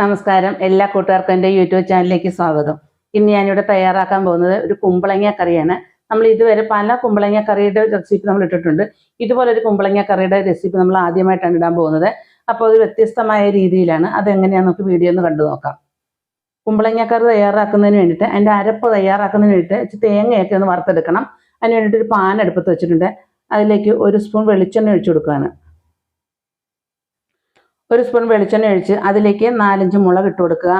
നമസ്കാരം. എല്ലാ കൂട്ടുകാർക്കും എന്റെ യൂട്യൂബ് ചാനലിലേക്ക് സ്വാഗതം. ഇന്ന് ഞാനിവിടെ തയ്യാറാക്കാൻ പോകുന്നത് ഒരു കുമ്പളങ്ങ കറിയാണ്. നമ്മൾ ഇതുവരെ പല കുമ്പളങ്ങ കറിയുടെ റെസിപ്പി നമ്മൾ ഇട്ടിട്ടുണ്ട്. ഇതുപോലെ ഒരു കുമ്പളങ്ങ കറിയുടെ റെസിപ്പി നമ്മൾ ആദ്യമായിട്ടാണ് ഇടാൻ പോകുന്നത്. അപ്പോൾ അത് വ്യത്യസ്തമായ രീതിയിലാണ്. അതെങ്ങനെയാണെന്ന് നമുക്ക് വീഡിയോ ഒന്ന് കണ്ടു നോക്കാം. കുമ്പളങ്ങ കറി തയ്യാറാക്കുന്നതിന് വേണ്ടിയിട്ട് അതിന്റെ അരപ്പ് തയ്യാറാക്കുന്നതിന് വേണ്ടിയിട്ട് തേങ്ങയൊക്കെ ഒന്ന് വറുത്തെടുക്കണം. അതിന് വേണ്ടിയിട്ട് ഒരു പാൻ അടുപ്പത്ത് വെച്ചിട്ടുണ്ട്. അതിലേക്ക് ഒരു സ്പൂൺ വെളിച്ചെണ്ണ ഒഴിച്ചു കൊടുക്കുകയാണ്. ഒരു സ്പൂൺ വെളിച്ചെണ്ണ ഒഴിച്ച് അതിലേക്ക് നാലഞ്ച് മുളക് ഇട്ട് കൊടുക്കുക.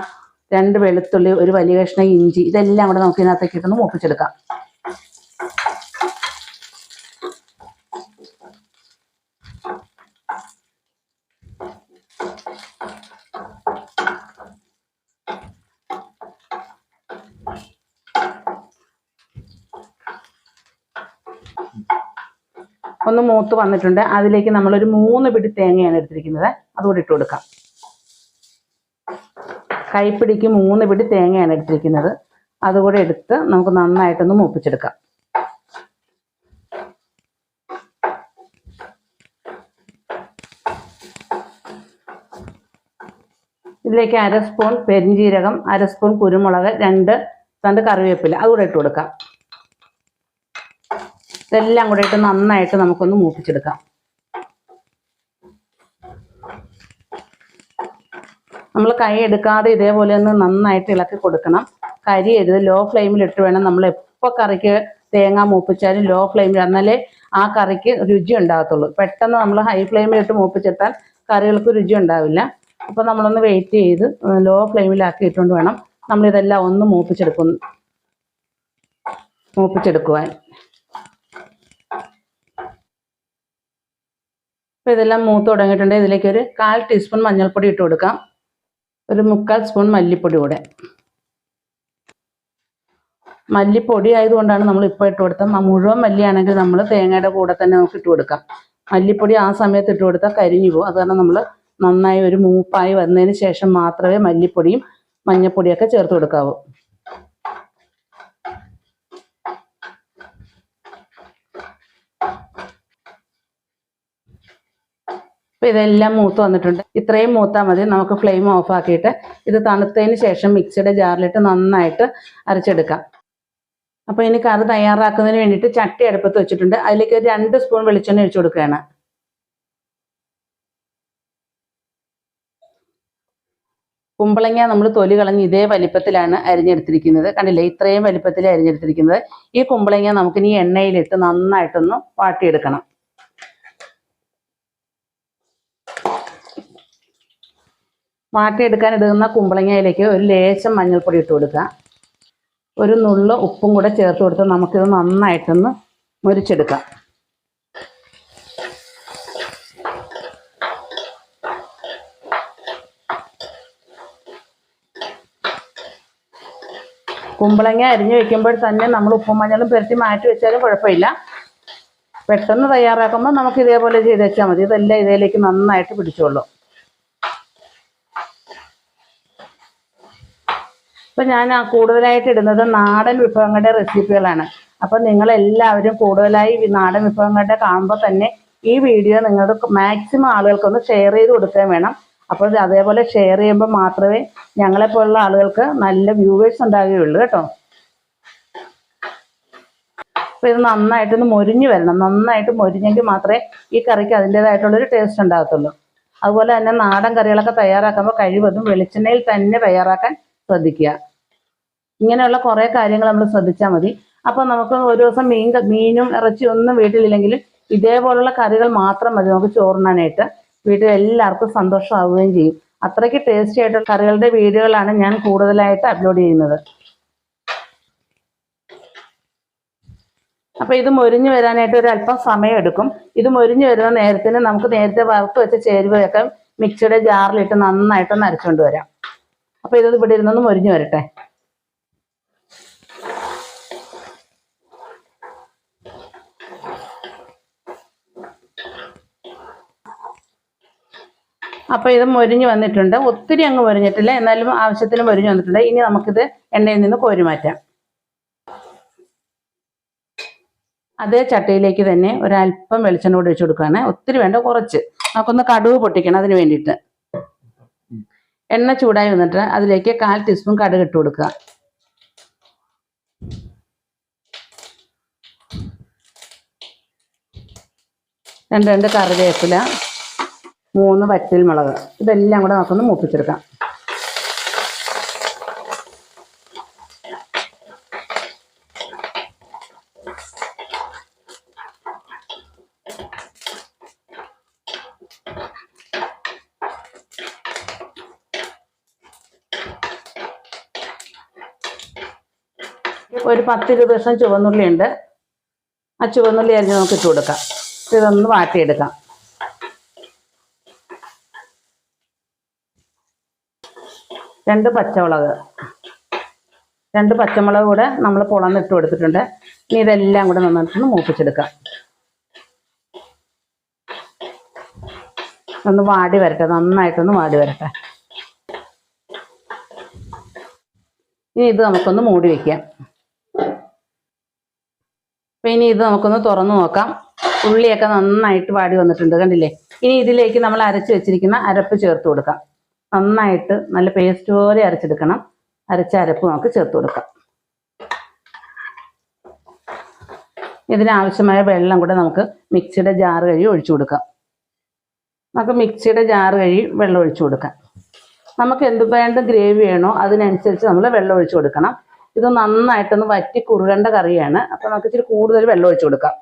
രണ്ട് വെളുത്തുള്ളി ഒരു വലിയ കഷ്ണം ഇഞ്ചി ഇതെല്ലാം കൂടെ നമുക്ക് ഇതിനകത്തേക്ക് ഇട്ടൊന്ന് മൂപ്പിച്ചെടുക്കാം. ഒന്ന് മൂത്ത് വന്നിട്ടുണ്ട്. അതിലേക്ക് നമ്മളൊരു മൂന്ന് പിടി തേങ്ങയാണ് എടുത്തിരിക്കുന്നത്. അതുകൂടി ഇട്ട് കൊടുക്കാം. കൈപ്പിടിക്ക് മൂന്ന് പിടി തേങ്ങയാണ് ഇട്ടിരിക്കുന്നത്. അതുകൂടെ എടുത്ത് നമുക്ക് നന്നായിട്ടൊന്ന് മൂപ്പിച്ചെടുക്കാം. ഇതിലേക്ക് അര സ്പൂൺ പെരിഞ്ജീരകം അര സ്പൂൺ കുരുമുളക് രണ്ട് തണ്ട് കറിവേപ്പില അതുകൂടെ ഇട്ട് കൊടുക്കാം. ഇതെല്ലാം കൂടെ ഇട്ട് നന്നായിട്ട് നമുക്കൊന്ന് മൂപ്പിച്ചെടുക്കാം. നമ്മൾ കൈ എടുക്കാതെ ഇതേപോലെ ഒന്ന് നന്നായിട്ട് ഇളക്കി കൊടുക്കണം. കരിയരുത് ലോ ഫ്ലെയിമിലിട്ട് വേണം നമ്മൾ എപ്പോൾ കറിക്ക് തേങ്ങ മൂപ്പിച്ചാലും ലോ ഫ്ലെയിമിൽ എന്നാലേ ആ കറിക്ക് രുചി ഉണ്ടാകത്തുള്ളൂ. പെട്ടെന്ന് നമ്മൾ ഹൈ ഫ്ലെയിമിലിട്ട് മൂപ്പിച്ചിട്ടാൽ കറികൾക്ക് രുചി ഉണ്ടാവില്ല. അപ്പോൾ നമ്മളൊന്ന് വെയിറ്റ് ചെയ്ത് ലോ ഫ്ലെയിമിലാക്കി ഇട്ടുകൊണ്ട് വേണം നമ്മളിതെല്ലാം ഒന്ന് മൂപ്പിച്ചെടുക്കും മൂപ്പിച്ചെടുക്കുവാൻ. അപ്പോൾ ഇതെല്ലാം മൂത്ത് തുടങ്ങിയിട്ടുണ്ട്. ഇതിലേക്ക് ഒരു കാൽ ടീസ്പൂൺ മഞ്ഞൾപ്പൊടി ഇട്ട് കൊടുക്കാം. ഒരു മുക്കാൽ സ്പൂൺ മല്ലിപ്പൊടി കൂടെ. മല്ലിപ്പൊടി ആയതുകൊണ്ടാണ് നമ്മൾ ഇപ്പോൾ ഇട്ട് കൊടുത്തത്. മുഴുവൻ മല്ലിയാണെങ്കിൽ നമ്മൾ തേങ്ങയുടെ കൂടെ തന്നെ നമുക്ക് ഇട്ട് കൊടുക്കാം. മല്ലിപ്പൊടി ആ സമയത്ത് ഇട്ട് കൊടുത്താൽ കരിഞ്ഞു പോകും. അത് കാരണം നമ്മൾ നന്നായി ഒരു മൂപ്പായി വന്നതിന് ശേഷം മാത്രമേ മല്ലിപ്പൊടിയും മഞ്ഞൾപ്പൊടിയൊക്കെ ചേർത്ത് കൊടുക്കാവൂ. അപ്പോൾ ഇതെല്ലാം മൂത്ത് വന്നിട്ടുണ്ട്. ഇത്രയും മൂത്താൽ മതി. നമുക്ക് ഫ്ലെയിം ഓഫ് ആക്കിയിട്ട് ഇത് തണുത്തതിന് ശേഷം മിക്സിയുടെ ജാറിലിട്ട് നന്നായിട്ട് അരച്ചെടുക്കാം. അപ്പോൾ ഇനി കറി തയ്യാറാക്കുന്നതിന് വേണ്ടിയിട്ട് ചട്ടി അടുപ്പത്ത് വെച്ചിട്ടുണ്ട്. അതിലേക്ക് ഒരു രണ്ട് സ്പൂൺ വെളിച്ചെണ്ണ ഒഴിച്ചു കൊടുക്കുകയാണ്. കുമ്പളങ്ങ നമ്മൾ തൊലി കളഞ്ഞ് ഇതേ വലിപ്പത്തിലാണ് അരിഞ്ഞെടുത്തിരിക്കുന്നത്. കണ്ടില്ലേ? ഇത്രയും വലിപ്പത്തിൽ അരിഞ്ഞെടുത്തിരിക്കുന്നത്. ഈ കുമ്പളങ്ങ നമുക്കിനി എണ്ണയിലിട്ട് നന്നായിട്ടൊന്ന് വാട്ടിയെടുക്കണം. വാട്ടിയെടുക്കാൻ ഇടുന്ന കുമ്പളങ്ങയിലേക്ക് ഒരു ലേശം മഞ്ഞൾപ്പൊടി ഇട്ട് കൊടുക്കുക. ഒരു നുള്ള ഉപ്പും കൂടെ ചേർത്ത് കൊടുത്ത് നമുക്കിത് നന്നായിട്ടൊന്ന് മുരിച്ചെടുക്കാം. കുമ്പളങ്ങ അരിഞ്ഞു വെക്കുമ്പോൾ തന്നെ നമ്മൾ ഉപ്പും മഞ്ഞളും പെരട്ടി മാറ്റി വെച്ചാലും കുഴപ്പമില്ല. പെട്ടെന്ന് തയ്യാറാക്കുമ്പോൾ നമുക്ക് ഇതേപോലെ ചെയ്ത് വെച്ചാൽ മതി. ഇതെല്ലാം ഇതിലേക്ക് നന്നായിട്ട് പിടിച്ചോളൂ. ഇപ്പം ഞാൻ കൂടുതലായിട്ട് ഇടുന്നത് നാടൻ വിഭവങ്ങളുടെ റെസിപ്പികളാണ്. അപ്പം നിങ്ങളെല്ലാവരും കൂടുതലായി ഈ നാടൻ വിഭവങ്ങളുടെ കാണുമ്പോൾ തന്നെ ഈ വീഡിയോ നിങ്ങൾക്ക് മാക്സിമം ആളുകൾക്കൊന്ന് ഷെയർ ചെയ്ത് കൊടുക്കാൻ വേണം. അപ്പോൾ അതേപോലെ ഷെയർ ചെയ്യുമ്പോൾ മാത്രമേ ഞങ്ങളെപ്പോലുള്ള ആളുകൾക്ക് നല്ല വ്യൂവേഴ്സ് ഉണ്ടാകുകയുള്ളൂ കേട്ടോ. അപ്പോൾ ഇത് നന്നായിട്ടൊന്ന് മൊരിഞ്ഞ് വരണം. നന്നായിട്ട് മൊരിഞ്ഞെങ്കിൽ മാത്രമേ ഈ കറിക്ക് അതിന്റേതായിട്ടുള്ളൊരു ടേസ്റ്റ് ഉണ്ടാകത്തുള്ളൂ. അതുപോലെ തന്നെ നാടൻ കറികളൊക്കെ തയ്യാറാക്കുമ്പോൾ കഴിവതും വെളിച്ചെണ്ണയിൽ തന്നെ തയ്യാറാക്കാൻ ശ്രദ്ധിക്കുക. ഇങ്ങനെയുള്ള കുറേ കാര്യങ്ങൾ നമ്മൾ ശ്രദ്ധിച്ചാൽ മതി. അപ്പോൾ നമുക്ക് ഒരു ദിവസം മീൻ മീനും ഇറച്ചിയും ഒന്നും വീട്ടിലില്ലെങ്കിൽ ഇതേപോലുള്ള കറികൾ മാത്രം മതി. നമുക്ക് ചോറിനാനായിട്ട് വീട്ടിൽ എല്ലാവർക്കും സന്തോഷമാവുകയും ചെയ്യും. അത്രയ്ക്ക് ടേസ്റ്റി ആയിട്ടുള്ള കറികളുടെ വീഡിയോകളാണ് ഞാൻ കൂടുതലായിട്ട് അപ്ലോഡ് ചെയ്യുന്നത്. അപ്പോൾ ഇത് മൊരിഞ്ഞു വരാനായിട്ട് ഒരു അല്പം സമയം എടുക്കും ഇത് മൊരിഞ്ഞു വരുന്ന നേരത്തിന് നമുക്ക് നേരത്തെ വറുത്ത് വെച്ച ചേരുവയൊക്കെ മിക്സിയുടെ ജാറിലിട്ട് നന്നായിട്ടൊന്ന് അരച്ചുകൊണ്ട് വരാം. അപ്പോൾ ഇത് ഇവിടെ ഇരുന്നൊന്ന് മൊരിഞ്ഞു വരട്ടെ. അപ്പോൾ ഇത് മൊരിഞ്ഞ് വന്നിട്ടുണ്ട്. ഒത്തിരി അങ്ങ് മൊരിഞ്ഞിട്ടില്ല. എന്നാലും ആവശ്യത്തിന് മൊരിഞ്ഞ് വന്നിട്ടുണ്ട്. ഇനി നമുക്കിത് എണ്ണയിൽ നിന്ന് കോരി മാറ്റാം. അതേ ചട്ടയിലേക്ക് തന്നെ ഒരല്പം വെളിച്ചെണ്ണ കൂടി വെച്ച് കൊടുക്കുകയാണ്. ഒത്തിരി വേണ്ട കുറച്ച്. നമുക്കൊന്ന് കടുവ് പൊട്ടിക്കണം അതിന് വേണ്ടിയിട്ട്. എണ്ണ ചൂടായി വന്നിട്ട് അതിലേക്ക് കാൽ ടീസ്പൂൺ കടുക് ഇട്ട് കൊടുക്കുക. രണ്ട് രണ്ട് കറിവേപ്പില. മൂന്ന് വറ്റൽ മുളക്. ഇതെല്ലാം കൂടെ നമുക്കൊന്ന് മൂപ്പിച്ചെടുക്കാം. ഒരു പത്തിരുപത് ദിവസം ചുവന്നുള്ളി ഉണ്ട് ആ ചുവന്നുള്ളി അരിഞ്ഞ് നമുക്ക് ഇട്ട് കൊടുക്കാം ഇതൊന്ന് വാട്ടിയെടുക്കാം. രണ്ട് പച്ചമുളക്. രണ്ട് പച്ചമുളക് കൂടെ നമ്മൾ പുളന്നിട്ട് കൊടുത്തിട്ടുണ്ട്. ഇനി ഇതെല്ലാം കൂടെ നന്നായിട്ടൊന്ന് മൂപ്പിച്ചെടുക്കാം. ഒന്ന് വാടി വരട്ടെ നന്നായിട്ടൊന്ന് വാടി വരട്ടെ. ഇനി ഇത് നമുക്കൊന്ന് മൂടി വെക്കാം. അപ്പം ഇനി ഇത് നമുക്കൊന്ന് തുറന്നു നോക്കാം. ഉള്ളിയൊക്കെ നന്നായിട്ട് വാടി വന്നിട്ടുണ്ട് കണ്ടില്ലേ? ഇനി ഇതിലേക്ക് നമ്മൾ അരച്ച് വെച്ചിരിക്കുന്ന അരപ്പ് ചേർത്ത് കൊടുക്കാം. നന്നായിട്ട് നല്ല പേസ്റ്റ് പോലെ അരച്ചെടുക്കണം. അരച്ച അരപ്പ് നമുക്ക് ചേർത്ത് കൊടുക്കാം. ഇതിനാവശ്യമായ വെള്ളം കൂടെ നമുക്ക് മിക്സിയുടെ ജാറ് കഴി ഒഴിച്ചു കൊടുക്കാം. നമുക്ക് മിക്സിയുടെ ജാറ് കഴി വെള്ളം ഒഴിച്ചു കൊടുക്കാം. നമുക്ക് എന്ത് വേണ്ട ഗ്രേവി വേണോ അതിനനുസരിച്ച് നമ്മൾ വെള്ളം ഒഴിച്ചു കൊടുക്കണം. ഇത് നന്നായിട്ടൊന്ന് വറ്റി കുറുകേണ്ട കറിയാണ്. അപ്പൊ നമുക്ക് ഇച്ചിരി കൂടുതൽ വെള്ളം ഒഴിച്ചു കൊടുക്കാം.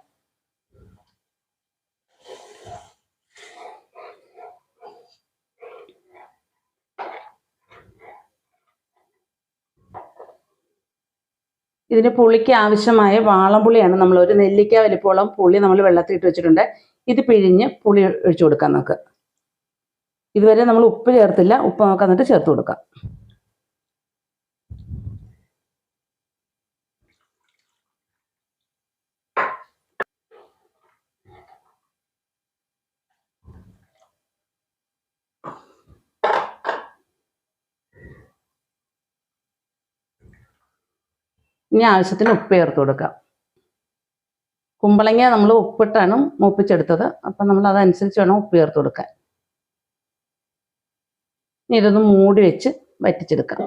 ഇതിന് പുളിക്ക് ആവശ്യമായ വാളംപുളിയാണ്. നമ്മൾ ഒരു നെല്ലിക്ക വലിപ്പോളം പുളി നമ്മൾ വെള്ളത്തിൽ ഇട്ട് വെച്ചിട്ടുണ്ട്. ഇത് പിഴിഞ്ഞ് പുളി ഒഴിച്ചു കൊടുക്കാം നമുക്ക്. ഇതുവരെ നമ്മൾ ഉപ്പ് ചേർത്തില്ല. ഉപ്പ് നമുക്ക് എന്നിട്ട് ചേർത്ത് കൊടുക്കാം. ഇനി ആവശ്യത്തിന് ഉപ്പ് ചേർത്ത് കൊടുക്കാം. കുമ്പളങ്ങ നമ്മൾ ഉപ്പിട്ടാണ് മൂപ്പിച്ചെടുത്തത്. അപ്പം നമ്മൾ അതനുസരിച്ച് വേണം ഉപ്പ് ചേർത്ത് കൊടുക്കാൻ. ഇനി ഇതൊന്ന് മൂടി വെച്ച് വറ്റിച്ചെടുക്കാം.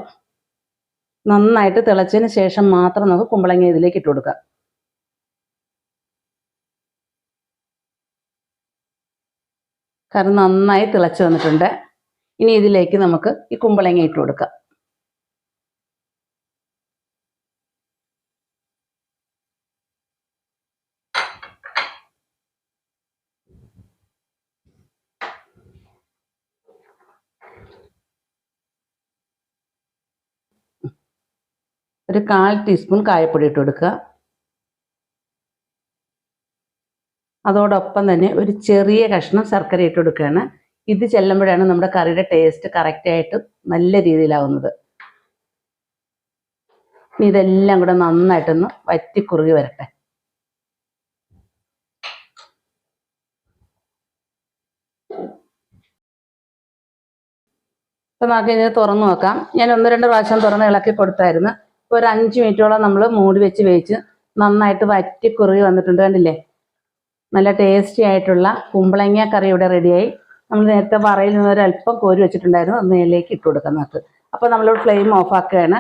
നന്നായിട്ട് തിളച്ചതിന് ശേഷം മാത്രം നമുക്ക് കുമ്പളങ്ങ ഇതിലേക്ക് ഇട്ട് കൊടുക്കാം. കാരണം നന്നായി തിളച്ച് വന്നിട്ടുണ്ട്. ഇനി ഇതിലേക്ക് നമുക്ക് ഈ കുമ്പളങ്ങ ഇട്ട് കൊടുക്കാം. ഒരു കാൽ ടീസ്പൂൺ കായപ്പൊടി ഇട്ട് കൊടുക്കുക. അതോടൊപ്പം തന്നെ ഒരു ചെറിയ കഷ്ണം ശർക്കര ഇട്ട് കൊടുക്കുകയാണ്. ഇത് ചെല്ലുമ്പോഴാണ് നമ്മുടെ കറിയുടെ ടേസ്റ്റ് കറക്റ്റായിട്ട് നല്ല രീതിയിലാവുന്നത്. ഇതെല്ലാം കൂടെ നന്നായിട്ടൊന്ന് വറ്റി കുറുകി വരട്ടെ. ഇപ്പൊ നമുക്ക് ഇനി തുറന്നു നോക്കാം. ഞാൻ ഒന്ന് രണ്ട് പ്രാവശ്യം തുറന്ന് ഇളക്കി കൊടുത്തായിരുന്നു. ഒരു അഞ്ച് മിനിറ്റോളം നമ്മൾ മൂടി വെച്ച് വേവിച്ച് നന്നായിട്ട് വറ്റി കുറുകി വന്നിട്ടുണ്ട് കണ്ടില്ലേ? നല്ല ടേസ്റ്റി ആയിട്ടുള്ള കുമ്പളങ്ങ കറി ഇവിടെ റെഡിയായി നമ്മൾ നേരത്തെ പറയിൽ നിന്ന് ഒരു അല്പം കോരി വെച്ചിട്ടുണ്ടായിരുന്നു അത് മേലേക്ക് ഇട്ട് കൊടുക്കാം നമുക്ക് അപ്പൊ നമ്മൾ ഫ്ലെയിം ഓഫ് ആക്കുകയാണ്.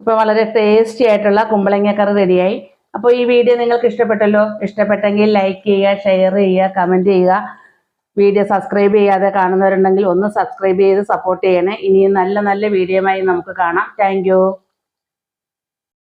ഇപ്പൊ വളരെ ടേസ്റ്റി ആയിട്ടുള്ള കുമ്പളങ്ങ കറി റെഡിയായി അപ്പോൾ ഈ വീഡിയോ നിങ്ങൾക്ക് ഇഷ്ടപ്പെട്ടല്ലോ ഇഷ്ടപ്പെട്ടെങ്കിൽ ലൈക്ക് ചെയ്യുക ഷെയർ ചെയ്യുക കമന്റ് ചെയ്യുക. വീഡിയോ സബ്സ്ക്രൈബ് ചെയ്യാതെ കാണുന്നവരുണ്ടെങ്കിൽ ഒന്ന് സബ്സ്ക്രൈബ് ചെയ്ത് സപ്പോർട്ട് ചെയ്യണേ. ഇനിയും നല്ല നല്ല വീഡിയോയുമായി നമുക്ക് കാണാം. താങ്ക്